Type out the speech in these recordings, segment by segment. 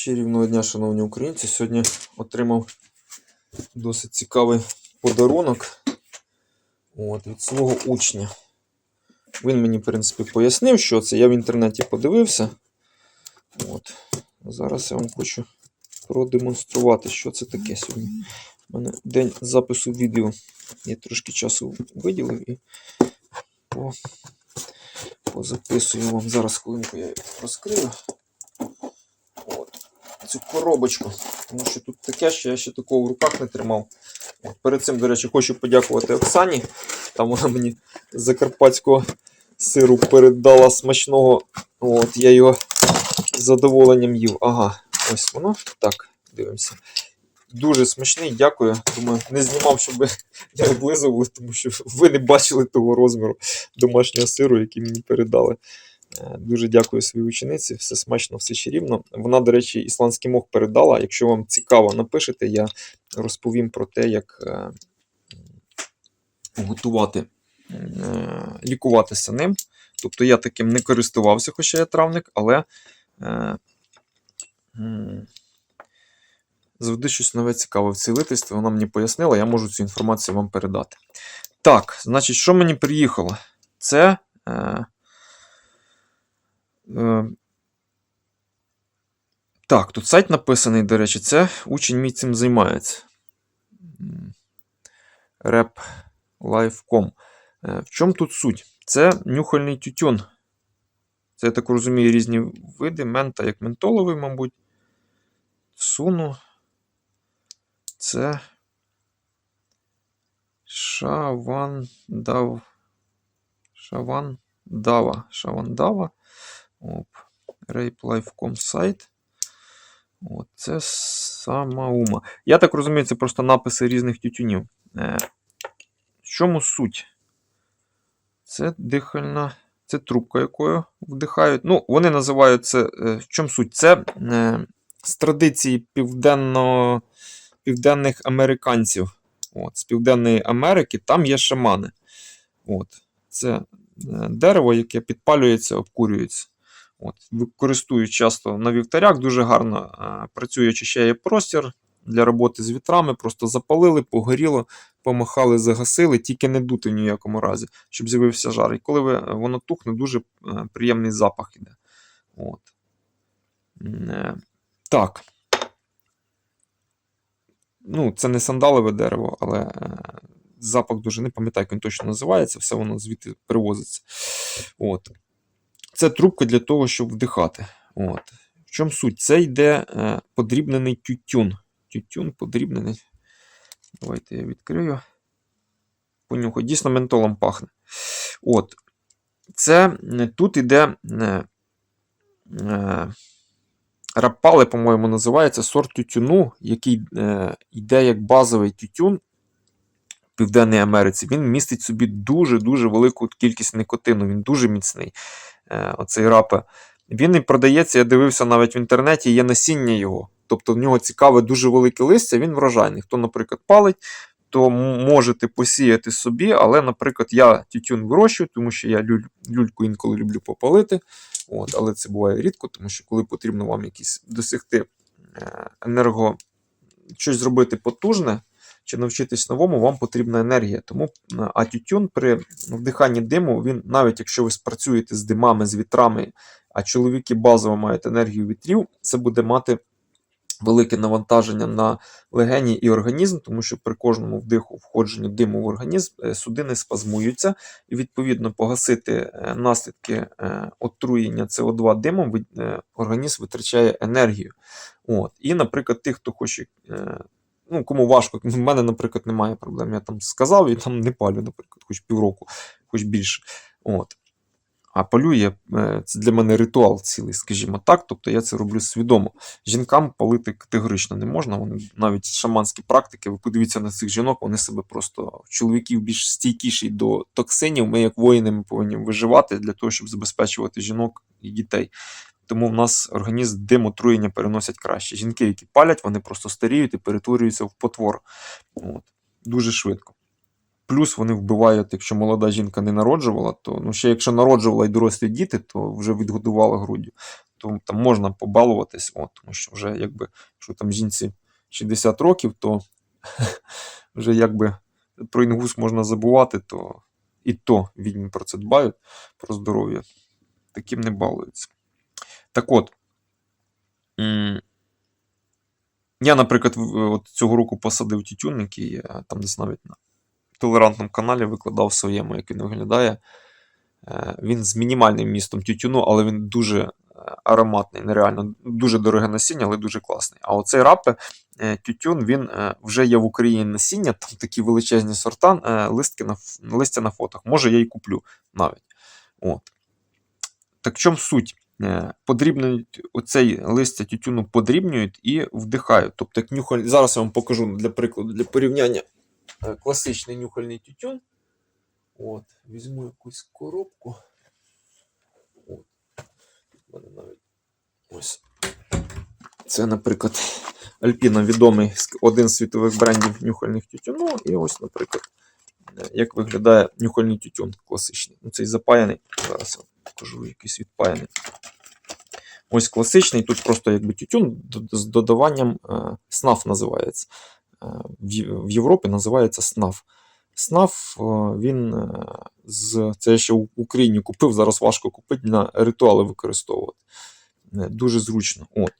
Чарівного дня, шановні українці. Сьогодні отримав досить цікавий подарунок от, від свого учня. Він мені, в принципі, пояснив, що це. Я в інтернеті подивився. От. Зараз я вам хочу продемонструвати, що це таке сьогодні. У мене день запису відео. Я трошки часу виділив і по, позаписую вам. Зараз хвилинку я розкрию. Цю коробочку. Тому що тут таке, що я ще такого в руках не тримав. От. Перед цим, до речі, хочу подякувати Оксані. Там вона мені закарпатського сиру передала смачного. От, я його з задоволенням їв. Ага, ось воно. Так, дивимося. Дуже смачний, дякую. Думаю, не знімав, щоб не облизували, тому що ви не бачили того розміру домашнього сиру, який мені передали. Е, Дуже дякую своїй учениці, все смачно, все чарівно. Вона, до речі, ісландський мох передала. Якщо вам цікаво, напишете, я розповім про те, як е, готувати, е, лікуватися ним. Тобто я таким не користувався, хоча я травник, але завжди щось нове цікаве в цілительстві. Вона мені пояснила, я можу цю інформацію вам передати. Так, значить, що мені приїхало? Це. Е, Так, тут сайт написаний, до речі, це учень мій цим займається. replife.com. Е, В чому тут суть? Це нюхальний тютюн. Це, я так розумію, різні види. Мента, як ментоловий, мабуть. Суну. Це. Шавандав. Шавандава. Шавандава. Оп. Rape.life.com сайт. От, це самаума. Я так розумію, це просто написи різних тютюнів. Е, в чому суть? Це дихальна. Це трубка, якою вдихають. Ну, вони називають це. е, В чому суть? Це е, з традиції південно, південних американців. От, з Південної Америки там є шамани. От, це е, дерево, яке підпалюється, обкурюється. От, Використовують часто на вівтарях, дуже гарно а, працює, очищає простір для роботи з вітрами. Просто запалили, погоріло, помахали, загасили, тільки не дути в ніякому разі, щоб з'явився жар. І коли ви, воно тухне, дуже е, приємний запах іде. От. Е, Так. Ну, це не сандалове дерево, але е, запах дуже не пам'ятаю, як він точно називається, все воно звідти привозиться. От. Це трубка для того, щоб вдихати. От. В чому суть? Це йде е, подрібнений тютюн. Тютюн подрібнений. Давайте я відкрию. Понюхаю. Дійсно, ментолом пахне. От. Це е, тут йде е, е, рапали, по-моєму, називається сорт тютюну, який е, йде як базовий тютюн в Південній Америці. Він містить собі дуже-дуже велику кількість никотину. Він дуже міцний оцей рапе. Він і продається, я дивився навіть в інтернеті, є насіння його. Тобто в нього цікаве дуже велике листя, він врожайний. Хто, наприклад, палить, то можете посіяти собі, але, наприклад, я тютюн вирощую, тому що я люль, люльку інколи люблю попалити. От, але це буває рідко, тому що коли потрібно вам якісь досягти е, енерго, щось зробити потужне, чи навчитись новому, вам потрібна енергія. Тому е, а тютюн при вдиханні диму, він, навіть якщо ви спрацюєте з димами, з вітрами, а чоловіки базово мають енергію вітрів, це буде мати велике навантаження на легені і організм, тому що при кожному вдиху входженні диму в організм е, судини спазмуються, і відповідно погасити е, наслідки е, отруєння СО2 димом, е, організм витрачає енергію. От. І, наприклад, тих, хто хоче. Ну, кому важко, в мене, наприклад, немає проблем. Я там сказав і там не палю, наприклад, хоч півроку, хоч більше. От. А палю я, е, це для мене ритуал цілий, скажімо так. Тобто я це роблю свідомо. Жінкам палити категорично не можна. Вони навіть шаманські практики, ви подивіться на цих жінок, вони себе просто чоловіків більш стійкіші до токсинів. Ми, як воїни, ми повинні виживати для того, щоб забезпечувати жінок і дітей. Тому в нас організм дим отруєння переносять краще. Жінки, які палять, вони просто старіють і перетворюються в потвор. От. Дуже швидко. Плюс вони вбивають, якщо молода жінка не народжувала, то ну ще якщо народжувала і дорослі діти, то вже відгодувала груддю, то там можна побалуватись, от, тому що вже якби, якщо там жінці 60 років, то вже якби про інгус можна забувати, то і то відьми про це дбають, про здоров'я. Таким не балуються. Так от. Я, наприклад, от цього року посадив тютюн, який е, там десь навіть на толерантному каналі викладав своєму, як він виглядає. Е, Він з мінімальним містом тютюну, але він дуже е, ароматний, нереально дуже дороге насіння, але дуже класний. А оцей рапе е, тютюн він е, вже є в Україні насіння, там такі величезні сорта, е, листки на, листя на фотах. Може, я і куплю навіть. От. Так в чому суть? Е, Подрібнюють оцей листя тютюну подрібнюють і вдихають. Тобто, як нюхаль... Зараз я вам покажу для прикладу, для порівняння е, класичний нюхальний тютюн. От, візьму якусь коробку. От. Тут мене навіть ось. Це, наприклад, Альпіна відомий один з світових брендів нюхальних тютюну. І ось, наприклад, як виглядає нюхальний тютюн класичний. Ну, цей запаяний. Зараз я покажу якийсь відпаяний. Ось класичний, тут просто якби тютюн з додаванням е, снаф називається. Е, в, Європі називається снаф. Снаф е, він е, з це я ще в Україні купив, зараз важко купити на ритуали використовувати. Е, Дуже зручно. От.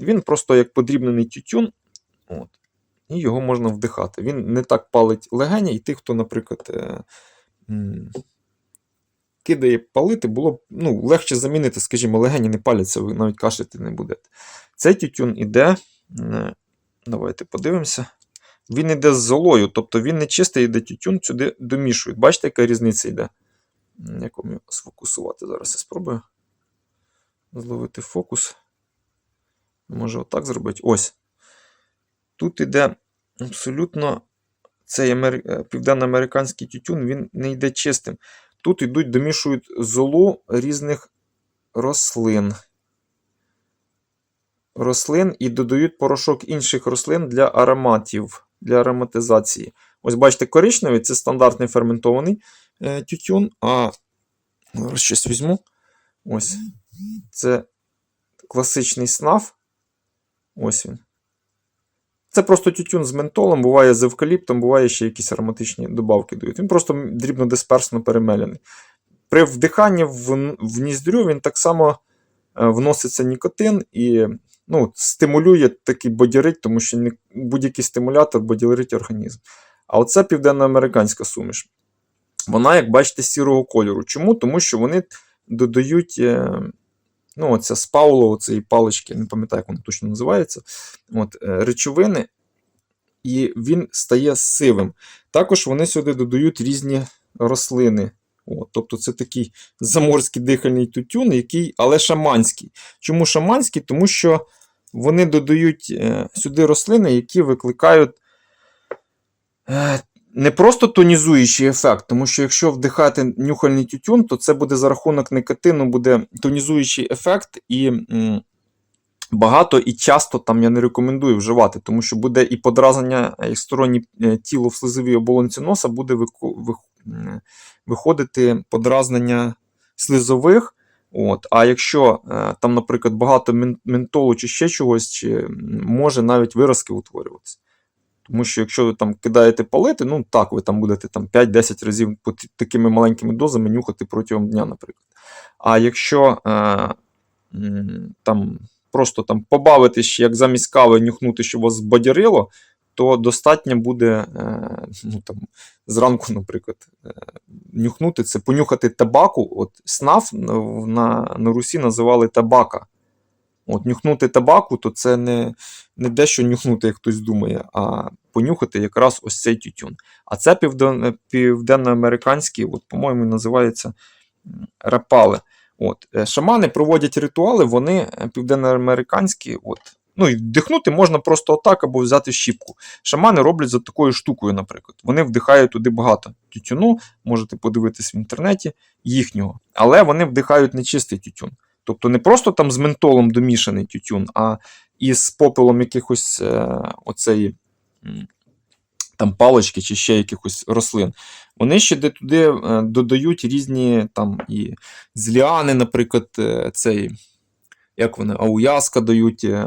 Він просто як подрібнений тютюн, от, і його можна вдихати. Він не так палить легеня, і тих, хто, наприклад, е, кидає палити, було б ну, легше замінити, скажімо, легені не паляться, ви навіть кашляти не будете. Цей тютюн іде. е, Давайте подивимося. Він іде з золою, тобто він не чистий йде тютюн, сюди домішують. Бачите, яка різниця йде? Як вам сфокусувати? Зараз я спробую зловити фокус. Може, отак зробити. Ось. Тут іде абсолютно цей амер... е, південноамериканський тютюн, він не йде чистим. Тут йдуть, домішують золу різних рослин. Рослин і додають порошок інших рослин для ароматів, для ароматизації. Ось бачите, коричневий це стандартний ферментований е, тютюн. А зараз щось візьму. Ось. Це класичний снаф. Ось він. Це просто тютюн з ментолом, буває з евкаліптом, буває ще якісь ароматичні добавки дають. Він просто дрібно дисперсно перемелений. При вдиханні в, в ніздрю він так само е, вноситься нікотин і ну, стимулює такий бодярить, тому що будь-який стимулятор бодярить організм. А оце південноамериканська суміш. Вона, як бачите, сірого кольору. Чому? Тому що вони додають. Ну, оця з Пауло, цієї палички, не пам'ятаю, як вона точно називається. От, е, речовини, і він стає сивим. Також вони сюди додають різні рослини. От, тобто це такий заморський дихальний тютюн, який, але шаманський. Чому шаманський? Тому що вони додають е, сюди рослини, які викликають е, не просто тонізуючий ефект, тому що якщо вдихати нюхальний тютюн, то це буде за рахунок никотину, буде тонізуючий ефект, і багато і часто там я не рекомендую вживати, тому що буде і подразнення і стороннє е, тіло в слизовій оболонці носа, буде виходити подразнення слизових. От. А якщо е, там, наприклад, багато ментолу чи ще чогось, чи може навіть виразки утворюватися. Тому що якщо ви там кидаєте палити, ну так, ви там будете там 5-10 разів по такими маленькими дозами нюхати протягом дня, наприклад. А якщо е, там просто там побавитись, як замість кави нюхнути, щоб вас збадярило, то достатньо буде е, ну, там, зранку, наприклад, е, нюхнути це, понюхати табаку. От снаф на, на, на Русі називали табака. От нюхнути табаку, то це не, не дещо нюхнути, як хтось думає, а понюхати якраз ось цей тютюн. А це півден, південноамериканський, от, по-моєму, називається рапали. От, е, шамани проводять ритуали, вони е, південноамериканські. От, ну, і вдихнути можна просто отак або взяти щіпку. Шамани роблять за такою штукою, наприклад. Вони вдихають туди багато тютюну, можете подивитись в інтернеті їхнього, але вони вдихають нечистий тютюн. Тобто не просто там з ментолом домішаний тютюн, а із попелом якихось е, оцеї там палички чи ще якихось рослин. Вони ще де туди е, додають різні там і з ліани, наприклад, е, цей як вони, ауяска дають, е,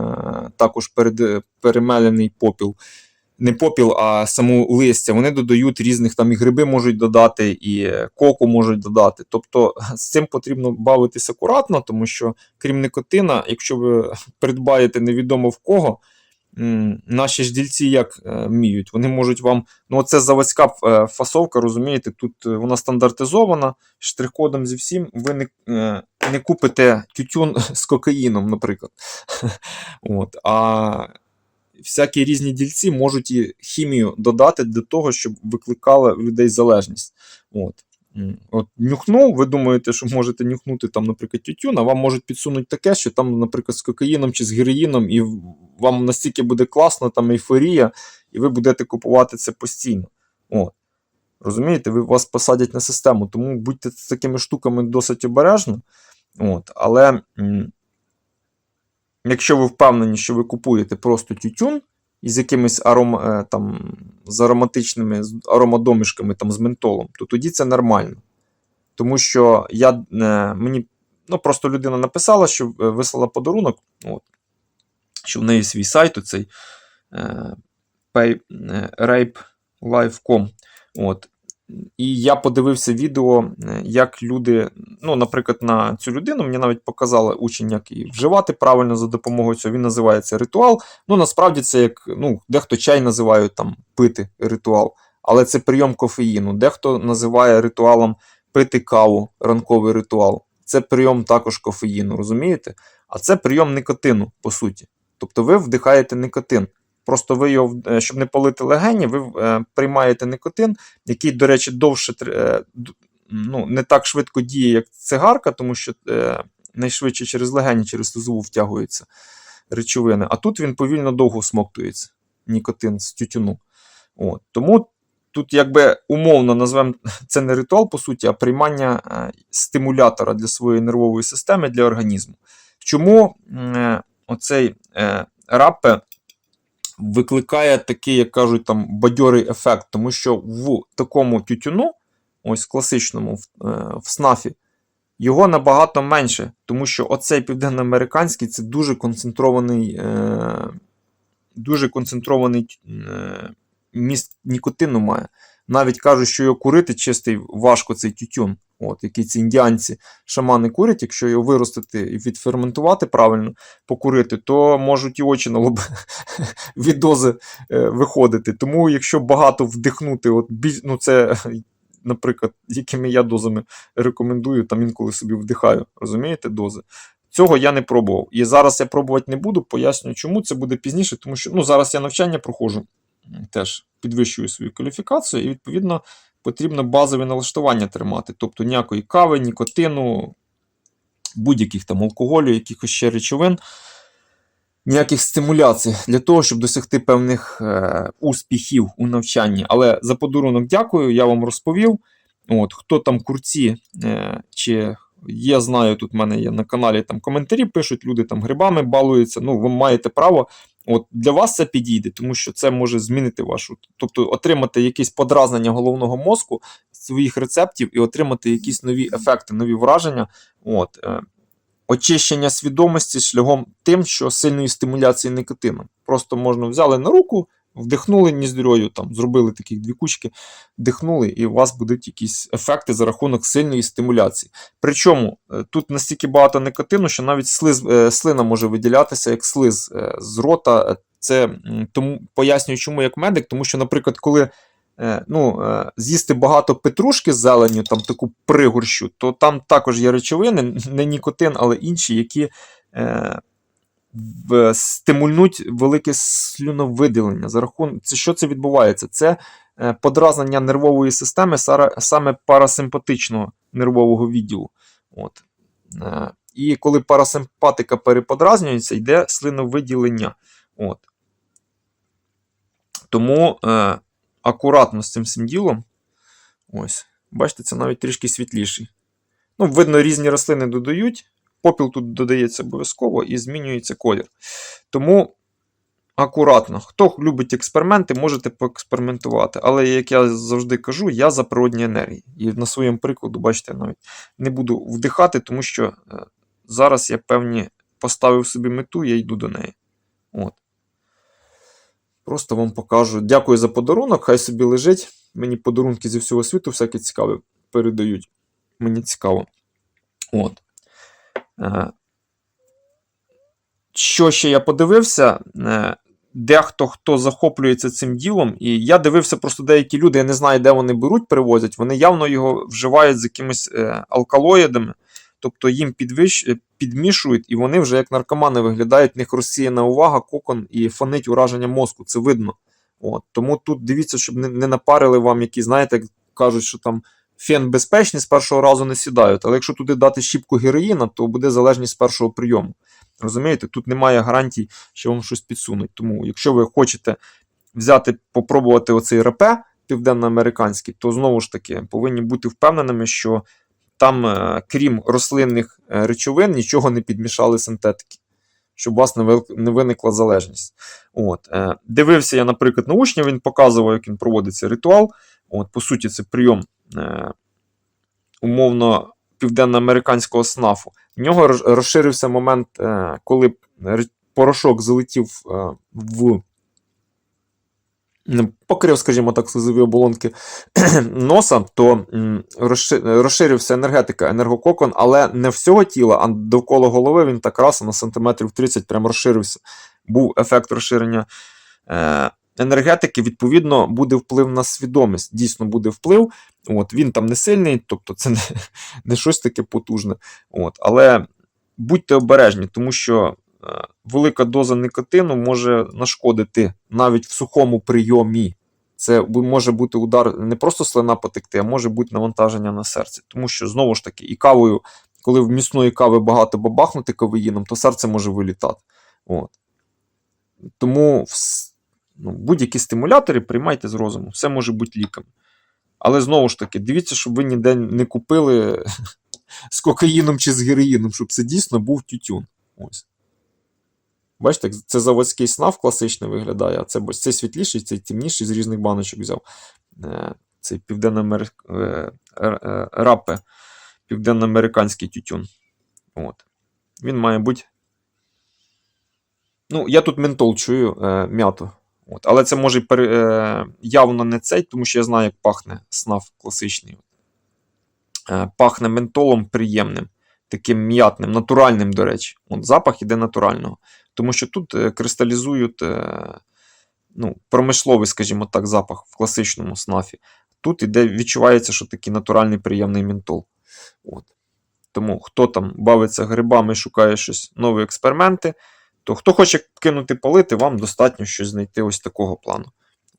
також перед, перемелений попіл. Не попіл, а саму листя. Вони додають різних там і гриби можуть додати, і коку можуть додати. Тобто з цим потрібно бавитися акуратно, тому що крім никотина, якщо ви придбаєте невідомо в кого, наші ж дільці як е, вміють, вони можуть вам. Ну, оце заводська е, фасовка, розумієте, тут е, вона стандартизована, штрих-кодом зі всім. Ви не, е, не купите тютюн з кокаїном, наприклад. От, а всякі різні дільці можуть і хімію додати для того, щоб викликала в людей залежність. От. От нюхнув, ви думаєте, що можете нюхнути там, наприклад, тютюн, а вам можуть підсунути таке, що там, наприклад, з кокаїном чи з героїном, і вам настільки буде класно, там ейфорія, і ви будете купувати це постійно. От. Розумієте, ви вас посадять на систему, тому будьте з такими штуками досить обережно. От. Але м, якщо ви впевнені, що ви купуєте просто тютюн із якимись аром, е, там, з ароматичними аромадомішками, там, з ментолом, то тоді це нормально. Тому що я, е, мені ну, просто людина написала, що е, вислала подарунок, от, що в неї свій сайт, оцей е, rapelife.com. От. І я подивився відео, е, як люди, ну, наприклад, на цю людину мені навіть показали учень, як її вживати правильно за допомогою цього. Він називається ритуал. Ну, насправді це як ну, дехто чай називають там пити ритуал, але це прийом кофеїну. Дехто називає ритуалом пити каву, ранковий ритуал. Це прийом також кофеїну, розумієте? А це прийом никотину, по суті. Тобто ви вдихаєте никотин. Просто ви його, е, щоб не палити легені, ви е, приймаєте никотин, який, до речі, довше е, ну, не так швидко діє, як цигарка, тому що найшвидше через легені, через слизову втягуються речовини. А тут він повільно довго смоктується, нікотин з тютюну. От. Тому тут, якби умовно назвемо це не ритуал, по суті, а приймання стимулятора для своєї нервової системи для організму. Чому оцей рапе викликає такий, як кажуть, там бадьорий ефект, тому що в такому тютюну, ось класичному в, е, снафі, його набагато менше, тому що оцей південноамериканський це дуже концентрований, е, дуже концентрований е, міст нікотину має. Навіть кажуть, що його курити чистий важко цей тютюн, от, який ці індіанці шамани курять, якщо його виростити і відферментувати правильно, покурити, то можуть і очі на лоб від дози е, виходити. Тому, якщо багато вдихнути, от ну це, наприклад, якими я дозами рекомендую, там інколи собі вдихаю, розумієте, дози. Цього я не пробував. І зараз я пробувати не буду, пояснюю, чому це буде пізніше, тому що ну, зараз я навчання проходжу, теж підвищую свою кваліфікацію, і відповідно потрібно базові налаштування тримати. Тобто ніякої кави, нікотину, будь-яких там алкоголю, якихось ще речовин, ніяких стимуляцій для того, щоб досягти певних е, успіхів у навчанні. Але за подарунок дякую, я вам розповів. От, Хто там курці, е, чи є, знаю, тут в мене є на каналі там коментарі пишуть, люди там грибами балуються. Ну, ви маєте право. От Для вас це підійде, тому що це може змінити вашу, тобто отримати якесь подразнення головного мозку своїх рецептів і отримати якісь нові ефекти, нові враження. От, е, очищення свідомості шляхом тим, що сильної стимуляції никотином. Просто можна взяли на руку, вдихнули ніздрьою, там зробили такі дві кучки, вдихнули, і у вас будуть якісь ефекти за рахунок сильної стимуляції. Причому е, тут настільки багато никотину, що навіть слиз, е, слина може виділятися як слиз е, з рота. Це тому пояснюю, чому як медик, тому що, наприклад, коли ну, з'їсти багато петрушки з зеленню, там таку пригорщу, то там також є речовини, не нікотин, але інші, які стимульнуть велике слюновиділення. За рахунок, що це відбувається? Це е, подразнення нервової системи саме парасимпатичного нервового відділу. От. Е, І коли парасимпатика переподразнюється, йде слиновиділення. От. Тому е, акуратно з цим всім ділом. Ось. Бачите, це навіть трішки світліший. Ну, видно, різні рослини додають. Попіл тут додається обов'язково і змінюється колір. Тому акуратно. Хто любить експерименти, можете поекспериментувати. Але, як я завжди кажу, я за природні енергії. І на своєму прикладу, бачите, навіть не буду вдихати, тому що е, зараз я певні поставив собі мету, я йду до неї. От. Просто вам покажу. Дякую за подарунок, хай собі лежить. Мені подарунки зі всього світу всякі цікаві передають. Мені цікаво. От. Що ще я подивився? Е, Дехто хто захоплюється цим ділом, і я дивився просто деякі люди, я не знаю, де вони беруть, привозять, вони явно його вживають з якимись е, алкалоїдами, тобто їм підвищ, е, підмішують, і вони вже як наркомани виглядають, в них розсіяна увага, кокон і фонить ураження мозку. Це видно. От. Тому тут дивіться, щоб не напарили вам, які, знаєте, кажуть, що там фен безпечний, з першого разу не сідають. Але якщо туди дати щіпку героїна, то буде залежність з першого прийому. Розумієте, тут немає гарантій, що вам щось підсунуть. Тому, якщо ви хочете взяти, попробувати оцей РП південноамериканський, то знову ж таки повинні бути впевненими, що там, е, крім рослинних е, речовин, нічого не підмішали синтетики, щоб у вас не ви- не виникла залежність. От. е, Дивився я, наприклад, на учня, він показував, як він проводиться ритуал. От, по суті, це прийом е, умовно південноамериканського снафу. В нього роз- розширився момент, е, коли порошок залетів е, в покрив, скажімо так, слизові оболонки носа, то розширився енергетика, енергококон, але не всього тіла, а довкола голови він так раз на сантиметрів 30 прям розширився. Був ефект розширення е, енергетики, відповідно, буде вплив на свідомість. Дійсно буде вплив. От, він там не сильний, тобто це не, не щось таке потужне. От, але будьте обережні, тому що велика доза никотину може нашкодити навіть в сухому прийомі. Це може бути удар не просто слина потекти, а може бути навантаження на серце. Тому що знову ж таки, і кавою, коли в міцної кави багато бабахнути кавеїном, то серце може вилітати. От. Тому ну, будь-які стимулятори приймайте з розуму, все може бути ліком. Але знову ж таки, дивіться, щоб ви ніде не купили з кокаїном чи з героїном, щоб це дійсно був тютюн. Ось. Бачите, це заводський снав класичний виглядає, а це цей світліший, цей темніший з різних баночок взяв. Е, Цей південноамерик... е, е, рапе, південноамериканський тютюн. От. Він має бути. Ну, я тут ментол чую е, м'яту. От. Але це може пере, е, явно не цей, тому що я знаю, як пахне снав класичний. Е, пахне ментолом приємним, таким м'ятним, натуральним, до речі. От запах іде натурального. Тому що тут е, кристалізують е, ну, промисловий, скажімо так, запах в класичному снафі. Тут іде, відчувається, що такий натуральний приємний ментол. От. Тому хто там бавиться грибами шукає щось нові експерименти, то хто хоче кинути палити, вам достатньо щось знайти ось такого плану.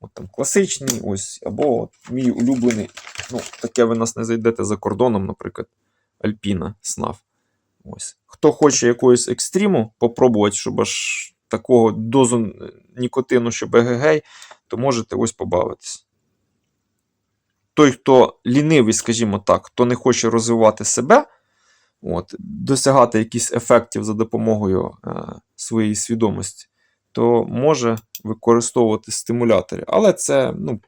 От там класичний, ось, або от мій улюблений. Ну, таке ви нас не зайдете за кордоном, наприклад, Альпіна СНАФ. Ось. Хто хоче якогось екстриму попробувати, щоб аж такого дозу нікотину, щоб егегей, то можете ось побавитись. Той, хто лінивий, скажімо так, хто не хоче розвивати себе, от, досягати якихось ефектів за допомогою е, своєї свідомості, то може використовувати стимулятори. Але це ну,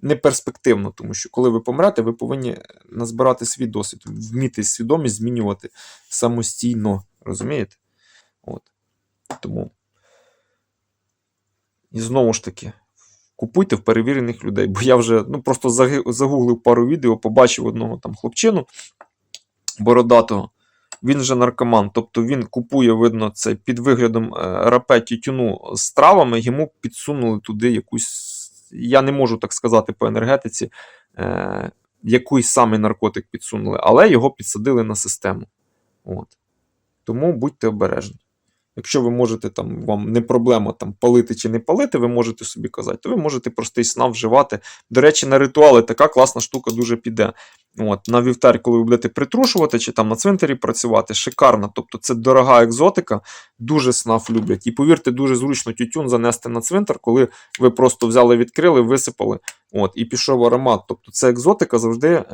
не перспективно, тому що коли ви помрете, ви повинні назбирати свій досвід, вміти свідомість змінювати самостійно. Розумієте? От. Тому. І знову ж таки, купуйте в перевірених людей. Бо я вже ну, просто загуглив пару відео, побачив одного там хлопчину бородатого. Він же наркоман, тобто він купує, видно, це під виглядом е, рапе тютюну з травами, йому підсунули туди якусь. Я не можу так сказати по енергетиці, е, який саме наркотик підсунули, але його підсадили на систему. От. Тому будьте обережні. Якщо ви можете там, вам не проблема там палити чи не палити, ви можете собі казати, то ви можете простий снав вживати. До речі, на ритуали така класна штука дуже піде. От, на вівтар, коли ви будете притрушувати, чи там на цвинтарі працювати, шикарно. Тобто це дорога екзотика, дуже снаф люблять. І повірте, дуже зручно тютюн занести на цвинтар, коли ви просто взяли, відкрили, висипали, от, і пішов аромат. Тобто це екзотика завжди е,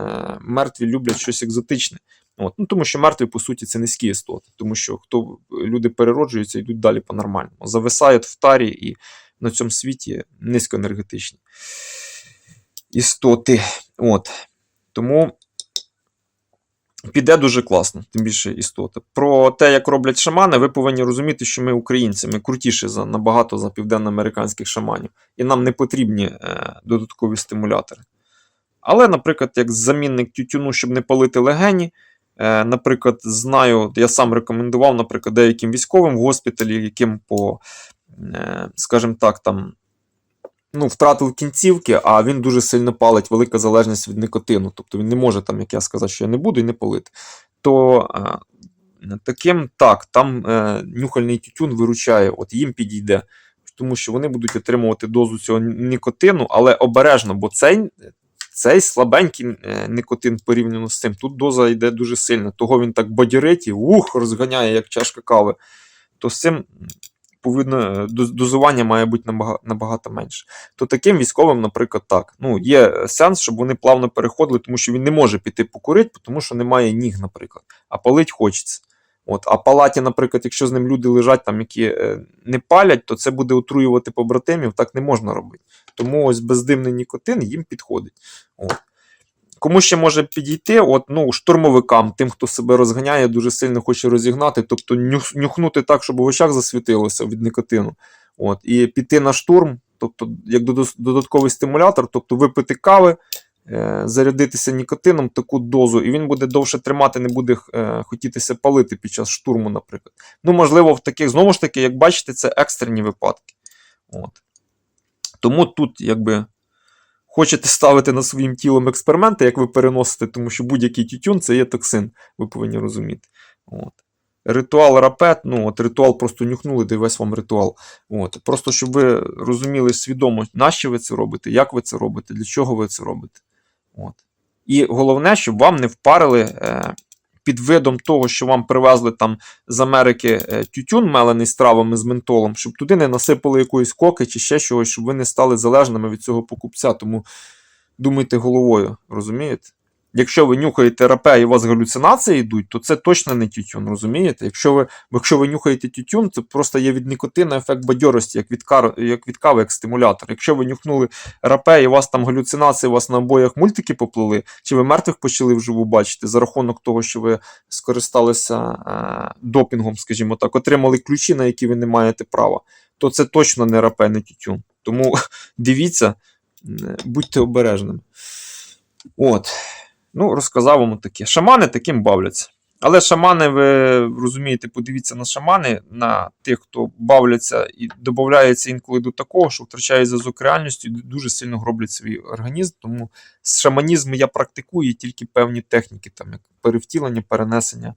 мертві люблять щось екзотичне. От. Ну, тому що мертві, по суті, це низькі істоти, тому що хто люди перероджуються, йдуть далі по-нормальному. Зависають в тарі і на цьому світі низькоенергетичні істоти. От. Тому піде дуже класно, тим більше істота. Про те, як роблять шамани, ви повинні розуміти, що ми українці, ми крутіші за набагато за південноамериканських шаманів, і нам не потрібні е, додаткові стимулятори. Але, наприклад, як замінник тютюну, щоб не палити легені. Е, наприклад, знаю, я сам рекомендував, наприклад, деяким військовим в госпіталі, яким по, е, скажімо так, там, ну, втратив кінцівки, а він дуже сильно палить, велика залежність від никотину. Тобто він не може, там, як я сказав, що я не буду і не палити. То е, таким так, там нюхальний тютюн виручає, от їм підійде. Тому що вони будуть отримувати дозу цього нікотину, але обережно, бо цей цей слабенький е, никотин порівняно з цим. Тут доза йде дуже сильно. Того він так бадьорить і ух, розганяє, як чашка кави. То з цим повинно, е, дозування має бути набагато, менше. То таким військовим, наприклад, так. Ну, є сенс, щоб вони плавно переходили, тому що він не може піти покурити, тому що немає ніг, наприклад. А палить хочеться. От, а палаті, наприклад, якщо з ним люди лежать, там, які е, не палять, то це буде отруювати побратимів, так не можна робити. Тому ось бездимний нікотин їм підходить. От. Кому ще може підійти, от, ну, штурмовикам, тим, хто себе розганяє, дуже сильно хоче розігнати, тобто нюх, нюхнути так, щоб в очах засвітилося від никотину. От, і піти на штурм, тобто як додатковий стимулятор, тобто випити кави, зарядитися нікотином таку дозу, і він буде довше тримати, не буде е, хотітися палити під час штурму, наприклад. Ну, можливо, в таких, знову ж таки, як бачите, це екстрені випадки. От. Тому тут, якби, хочете ставити над своїм тілом експерименти, як ви переносите, тому що будь-який тютюн це є токсин, ви повинні розуміти. От. Ритуал рапет, ну от ритуал просто нюхнули, де весь вам ритуал. От. Просто щоб ви розуміли свідомо, нащо ви це робите, як ви це робите, для чого ви це робите. От. І головне, щоб вам не впарили е, під видом того, що вам привезли там з Америки е, тютюн, мелений з травами з ментолом, щоб туди не насипали якоїсь коки чи ще чогось, щоб ви не стали залежними від цього покупця. Тому думайте головою, розумієте? Якщо ви нюхаєте рапе і у вас галюцинації йдуть, то це точно не тютюн, розумієте? Якщо ви, якщо ви нюхаєте тютюн, це просто є від никотину ефект бадьорості, як від, кар, як від кави, як стимулятор. Якщо ви нюхнули рапе і у вас там галюцинації, у вас на обоях мультики поплили, чи ви мертвих почали вживу бачити за рахунок того, що ви скористалися е, допінгом, скажімо так, отримали ключі, на які ви не маєте права, то це точно не рапе, не тютюн. Тому дивіться, будьте обережними. От. Ну, розказав вам таке. Шамани таким бавляться. Але шамани, ви розумієте, подивіться на шамани, на тих, хто бавляться і додається інколи до такого, що втрачає зв'язок реальністю і дуже сильно гроблять свій організм. Тому з шаманізму я практикую тільки певні техніки, там, як перевтілення, перенесення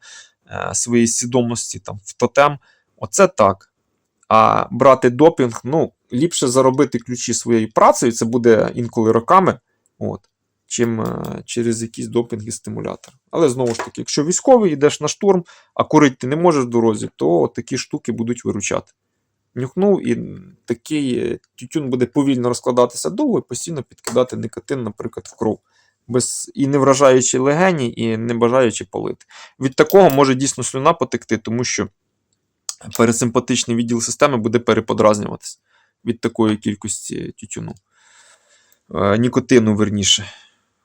е, своєї свідомості там, в тотем. Оце так. А брати допінг, ну, ліпше заробити ключі своєю працею, це буде інколи роками. От чим е, через якісь допінги стимулятор. Але знову ж таки, якщо військовий йдеш на штурм, а курити ти не можеш в дорозі, то такі штуки будуть виручати. Нюхнув, і такий е, тютюн буде повільно розкладатися довго і постійно підкидати никотин, наприклад, в кров. Без, і не вражаючи легені, і не бажаючи палити. Від такого може дійсно слюна потекти, тому що пересимпатичний відділ системи буде переподразнюватися від такої кількості тютюну. Е, нікотину, верніше.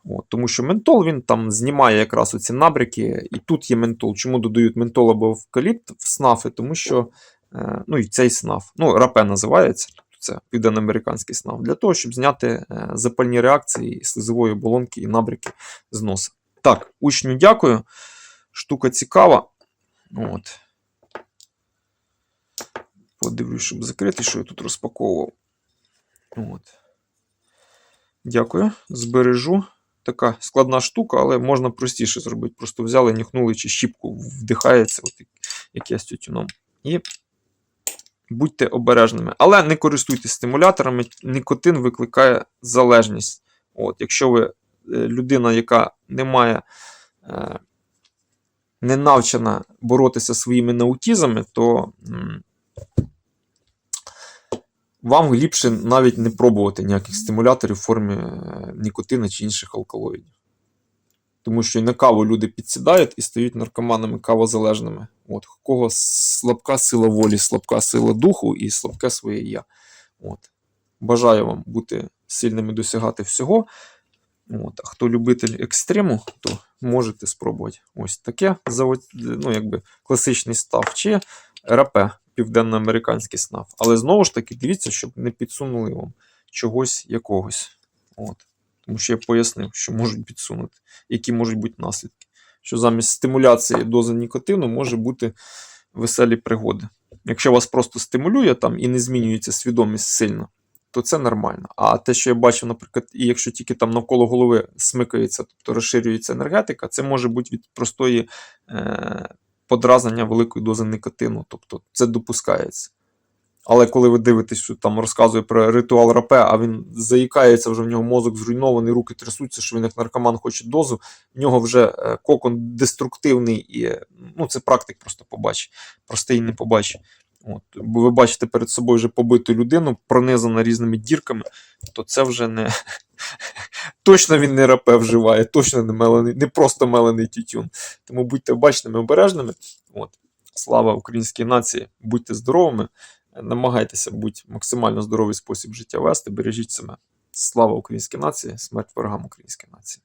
От, тому що ментол він там знімає якраз оці набряки, і тут є ментол. Чому додають ментол або евкаліпт в снафи? Тому що е, ну і цей снаф, ну, рапе називається, тобто це південноамериканський снаф, для того, щоб зняти е, запальні реакції слизової оболонки і набряки з носа. Так, учню дякую. Штука цікава. От. Подивлюсь, щоб закрити, що я тут розпаковував. От. Дякую. Збережу. Така складна штука, але можна простіше зробити. Просто взяли, нюхнули чи щіпку вдихається, от як я з тютюном. І будьте обережними. Але не користуйтесь стимуляторами. Нікотин викликає залежність. От, Якщо ви е, людина, яка не має, е, не навчена боротися своїми наутізами, то вам ліпше навіть не пробувати ніяких стимуляторів в формі е, нікотина чи інших алкалоїдів. Тому що і на каву люди підсідають і стають наркоманами кавозалежними. От, у кого слабка сила волі, слабка сила духу і слабке своє я. От. Бажаю вам бути сильними досягати всього. От. А хто любитель екстриму, то можете спробувати. Ось таке ну, якби класичний став чи РАП, південноамериканський снав. Але знову ж таки, дивіться, щоб не підсунули вам чогось якогось. От. Тому що я пояснив, що можуть підсунути, які можуть бути наслідки. Що замість стимуляції дози нікотину може бути веселі пригоди. Якщо вас просто стимулює там і не змінюється свідомість сильно, то це нормально. А те, що я бачив, наприклад, і якщо тільки там навколо голови смикається, тобто розширюється енергетика, це може бути від простої е- подразнення великої дози никотину. Тобто це допускається. Але коли ви дивитесь, що там розказує про ритуал рапе, а він заїкається, вже в нього мозок зруйнований, руки трясуться, що він як наркоман хоче дозу, в нього вже е, кокон деструктивний, і ну, це практик просто побачить, простий не побачить. От. Бо ви бачите перед собою вже побиту людину, пронизану різними дірками, то це вже не точно він не рапе вживає, точно не мелений, не просто мелений тютюн. Тому будьте обачними, обережними. От. Слава українській нації, будьте здоровими, намагайтеся бути максимально здоровий спосіб життя вести, бережіть себе. Слава українській нації, смерть ворогам української нації.